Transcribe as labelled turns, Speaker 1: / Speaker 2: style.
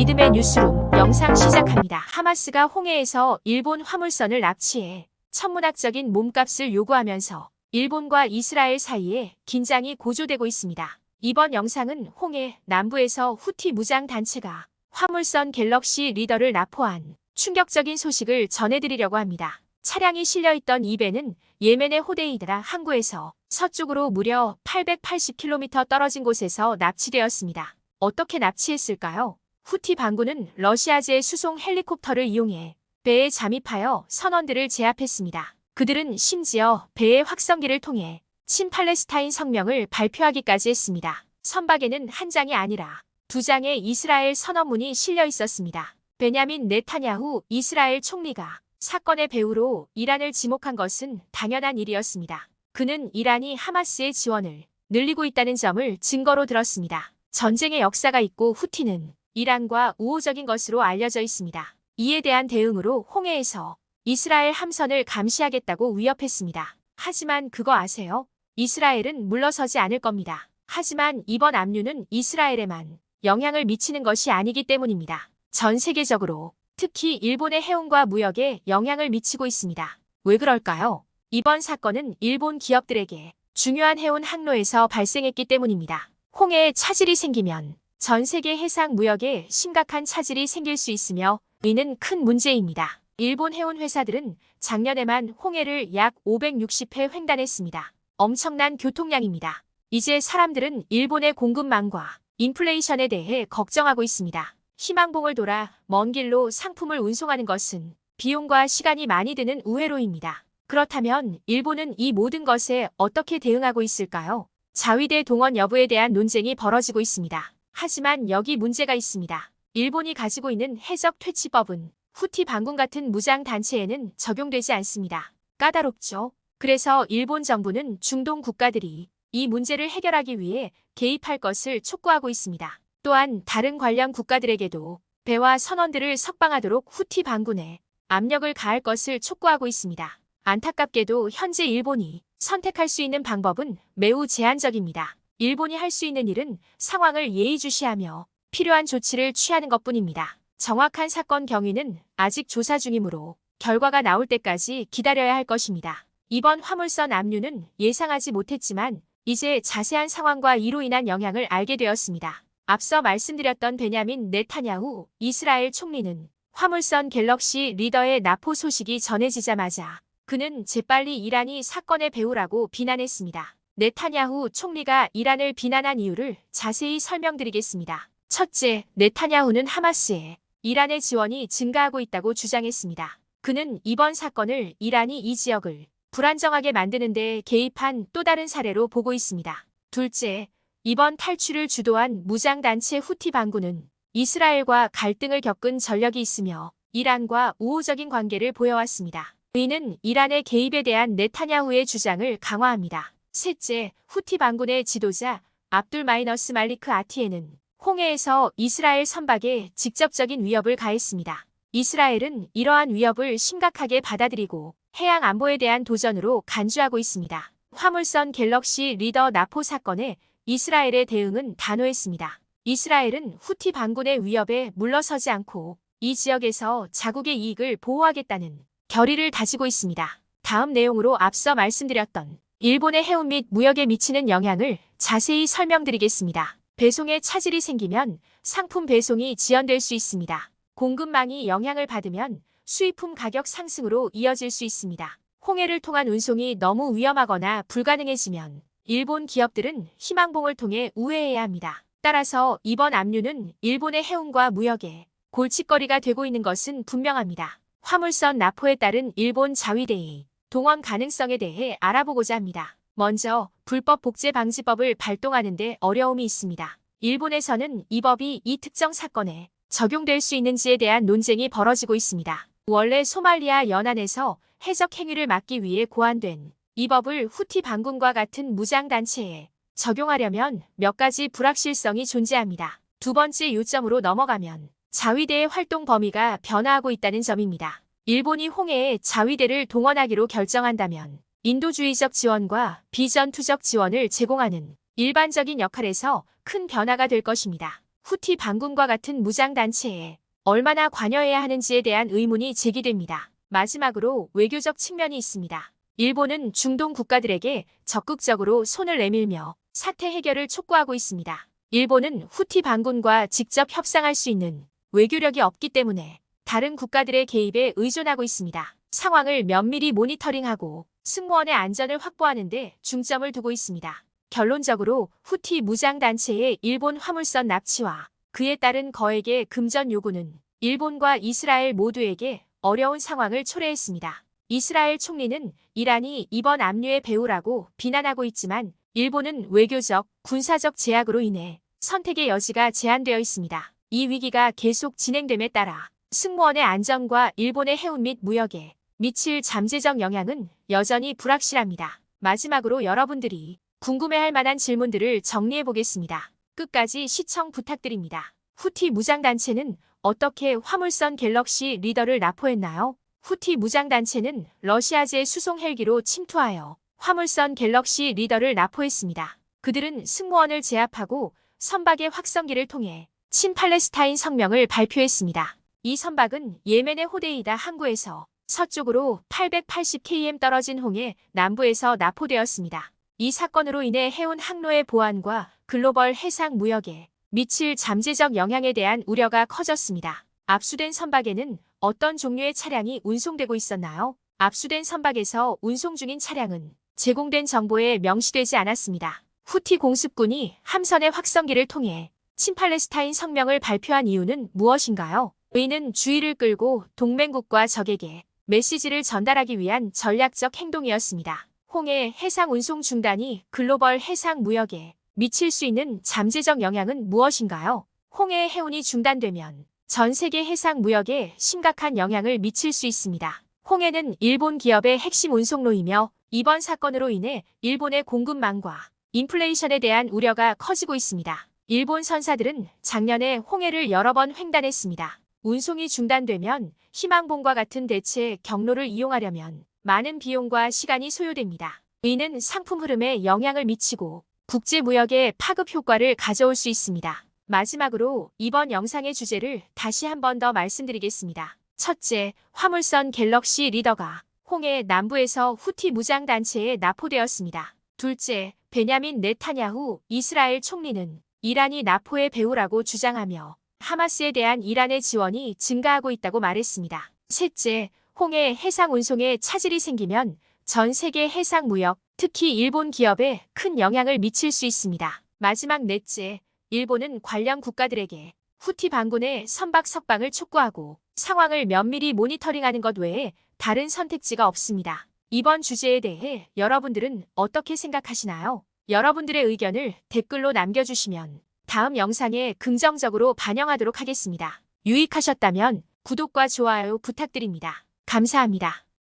Speaker 1: 믿음의 뉴스룸 영상 시작합니다. 하마스가 홍해에서 일본 화물선을 납치해 천문학적인 몸값을 요구하면서 일본과 이스라엘 사이에 긴장이 고조되고 있습니다. 이번 영상은 홍해 남부에서 후티 무장 단체가 화물선 갤럭시 리더를 납포한 충격적인 소식을 전해드리려고 합니다. 차량이 실려있던 이 배는 예멘의 호데이드라 항구에서 서쪽으로 무려 880km 떨어진 곳에서 납치되었습니다. 어떻게 납치했을까요? 후티 반군은 러시아제 수송 헬리콥터를 이용해 배에 잠입하여 선원들을 제압했습니다. 그들은 심지어 배의 확성기를 통해 친팔레스타인 성명을 발표하기까지 했습니다. 선박에는 한 장이 아니라 두 장의 이스라엘 선언문이 실려 있었습니다. 베냐민 네타냐후 이스라엘 총리가 사건의 배후로 이란을 지목한 것은 당연한 일이었습니다. 그는 이란이 하마스의 지원을 늘리고 있다는 점을 증거로 들었습니다. 전쟁의 역사가 있고 후티는 이란과 우호적인 것으로 알려져 있습니다. 이에 대한 대응으로 홍해에서 이스라엘 함선을 감시하겠다고 위협했습니다. 하지만 그거 아세요? 이스라엘은 물러서지 않을 겁니다. 하지만 이번 압류는 이스라엘에만 영향을 미치는 것이 아니기 때문입니다. 전 세계적으로 특히 일본의 해운과 무역에 영향을 미치고 있습니다. 왜 그럴까요? 이번 사건은 일본 기업들에게 중요한 해운 항로에서 발생했기 때문입니다. 홍해에 차질이 생기면 전 세계 해상 무역에 심각한 차질이 생길 수 있으며 이는 큰 문제입니다. 일본 해운 회사들은 작년에만 홍해를 약 560회 횡단했습니다. 엄청난 교통량입니다. 이제 사람들은 일본의 공급망과 인플레이션에 대해 걱정하고 있습니다. 희망봉을 돌아 먼 길로 상품을 운송하는 것은 비용과 시간이 많이 드는 우회로입니다. 그렇다면 일본은 이 모든 것에 어떻게 대응하고 있을까요? 자위대 동원 여부에 대한 논쟁이 벌어지고 있습니다. 하지만 여기 문제가 있습니다. 일본이 가지고 있는 해적 퇴치법은 후티 반군 같은 무장 단체에는 적용되지 않습니다. 까다롭죠? 그래서 일본 정부는 중동 국가들이 이 문제를 해결하기 위해 개입할 것을 촉구하고 있습니다. 또한 다른 관련 국가들에게도 배와 선원들을 석방하도록 후티 반군에 압력을 가할 것을 촉구하고 있습니다. 안타깝게도 현재 일본이 선택할 수 있는 방법은 매우 제한적입니다. 일본이 할 수 있는 일은 상황을 예의주시하며 필요한 조치를 취하는 것뿐입니다. 정확한 사건 경위는 아직 조사 중이므로 결과가 나올 때까지 기다려야 할 것입니다. 이번 화물선 압류는 예상하지 못했지만 이제 자세한 상황과 이로 인한 영향을 알게 되었습니다. 앞서 말씀드렸던 베냐민 네타냐후 이스라엘 총리는 화물선 갤럭시 리더의 나포 소식이 전해지자마자 그는 재빨리 이란이 사건의 배후라고 비난했습니다. 네타냐후 총리가 이란을 비난한 이유를 자세히 설명드리겠습니다. 첫째, 네타냐후는 하마스에 이란의 지원이 증가하고 있다고 주장했습니다. 그는 이번 사건을 이란이 이 지역을 불안정하게 만드는 데 개입한 또 다른 사례로 보고 있습니다. 둘째, 이번 탈출을 주도한 무장단체 후티 반군은 이스라엘과 갈등을 겪은 전력이 있으며 이란과 우호적인 관계를 보여왔습니다. 이는 이란의 개입에 대한 네타냐후의 주장을 강화합니다. 셋째, 후티 반군의 지도자 압둘 마이너스 말리크 아티에는 홍해에서 이스라엘 선박에 직접적인 위협을 가했습니다. 이스라엘은 이러한 위협을 심각하게 받아들이고 해양 안보에 대한 도전으로 간주하고 있습니다. 화물선 갤럭시 리더 나포 사건에 이스라엘의 대응은 단호했습니다. 이스라엘은 후티 반군의 위협에 물러서지 않고 이 지역에서 자국의 이익을 보호하겠다는 결의를 다지고 있습니다. 다음 내용으로 앞서 말씀드렸던 일본의 해운 및 무역에 미치는 영향을 자세히 설명드리겠습니다. 배송에 차질이 생기면 상품 배송이 지연될 수 있습니다. 공급망이 영향을 받으면 수입품 가격 상승으로 이어질 수 있습니다. 홍해를 통한 운송이 너무 위험하거나 불가능해지면 일본 기업들은 희망봉을 통해 우회해야 합니다. 따라서 이번 압류는 일본의 해운과 무역에 골칫거리가 되고 있는 것은 분명합니다. 화물선 나포에 따른 일본 자위대의 동원 가능성에 대해 알아보고자 합니다. 먼저 불법 복제 방지법을 발동하는데 어려움이 있습니다. 일본에서는 이 법이 이 특정 사건에 적용될 수 있는지에 대한 논쟁이 벌어지고 있습니다. 원래 소말리아 연안에서 해적 행위를 막기 위해 고안된 이 법을 후티 반군과 같은 무장단체에 적용하려면 몇 가지 불확실성이 존재합니다. 두 번째 요점으로 넘어가면 자위대의 활동 범위가 변화하고 있다는 점입니다. 일본이 홍해에 자위대를 동원하기로 결정한다면 인도주의적 지원과 비전투적 지원을 제공하는 일반적인 역할에서 큰 변화가 될 것입니다. 후티 반군과 같은 무장단체에 얼마나 관여해야 하는지에 대한 의문이 제기됩니다. 마지막으로 외교적 측면이 있습니다. 일본은 중동 국가들에게 적극적으로 손을 내밀며 사태 해결을 촉구하고 있습니다. 일본은 후티 반군과 직접 협상할 수 있는 외교력이 없기 때문에 다른 국가들의 개입에 의존하고 있습니다. 상황을 면밀히 모니터링하고 승무원의 안전을 확보하는 데 중점을 두고 있습니다. 결론적으로 후티 무장단체의 일본 화물선 납치와 그에 따른 거액의 금전 요구는 일본과 이스라엘 모두에게 어려운 상황을 초래했습니다. 이스라엘 총리는 이란이 이번 압류의 배후라고 비난하고 있지만 일본은 외교적, 군사적 제약으로 인해 선택의 여지가 제한되어 있습니다. 이 위기가 계속 진행됨에 따라 승무원의 안전과 일본의 해운 및 무역에 미칠 잠재적 영향은 여전히 불확실합니다. 마지막으로 여러분들이 궁금해할 만한 질문들을 정리해 보겠습니다. 끝까지 시청 부탁드립니다. 후티 무장단체는 어떻게 화물선 갤럭시 리더를 납포했나요? 후티 무장단체는 러시아제 수송 헬기로 침투하여 화물선 갤럭시 리더를 납포했습니다. 그들은 승무원을 제압하고 선박의 확성기를 통해 친팔레스타인 성명을 발표했습니다. 이 선박은 예멘의 호데이다 항구에서 서쪽으로 880km 떨어진 홍해 남부에서 납포되었습니다. 이 사건으로 인해 해운 항로의 보안과 글로벌 해상 무역에 미칠 잠재적 영향에 대한 우려가 커졌습니다. 압수된 선박에는 어떤 종류의 차량이 운송되고 있었나요? 압수된 선박에서 운송 중인 차량은 제공된 정보에 명시되지 않았습니다. 후티 공습군이 함선의 확성기를 통해 친팔레스타인 성명을 발표한 이유는 무엇인가요? 의는 주의를 끌고 동맹국과 적에게 메시지를 전달하기 위한 전략적 행동이었습니다. 홍해 해상 운송 중단이 글로벌 해상 무역에 미칠 수 있는 잠재적 영향은 무엇인가요? 홍해 해운이 중단되면 전 세계 해상 무역에 심각한 영향을 미칠 수 있습니다. 홍해는 일본 기업의 핵심 운송로이며 이번 사건으로 인해 일본의 공급망과 인플레이션에 대한 우려가 커지고 있습니다. 일본 선사들은 작년에 홍해를 여러 번 횡단했습니다. 운송이 중단되면 희망봉과 같은 대체 경로를 이용하려면 많은 비용과 시간이 소요됩니다. 이는 상품 흐름에 영향을 미치고 국제 무역에 파급 효과를 가져올 수 있습니다. 마지막으로 이번 영상의 주제를 다시 한 번 더 말씀드리겠습니다. 첫째, 화물선 갤럭시 리더가 홍해 남부에서 후티 무장단체에 납포되었습니다. 둘째, 베냐민 네타냐후 이스라엘 총리는 이란이 나포의 배후라고 주장하며 하마스에 대한 이란의 지원이 증가하고 있다고 말했습니다. 셋째, 홍해 해상 운송에 차질이 생기면 전 세계 해상 무역, 특히 일본 기업에 큰 영향을 미칠 수 있습니다. 마지막 넷째, 일본은 관련 국가들에게 후티 반군의 선박 석방을 촉구하고 상황을 면밀히 모니터링하는 것 외에 다른 선택지가 없습니다. 이번 주제에 대해 여러분들은 어떻게 생각하시나요? 여러분들의 의견을 댓글로 남겨주시면 다음 영상에 긍정적으로 반영하도록 하겠습니다. 유익하셨다면 구독과 좋아요 부탁드립니다. 감사합니다.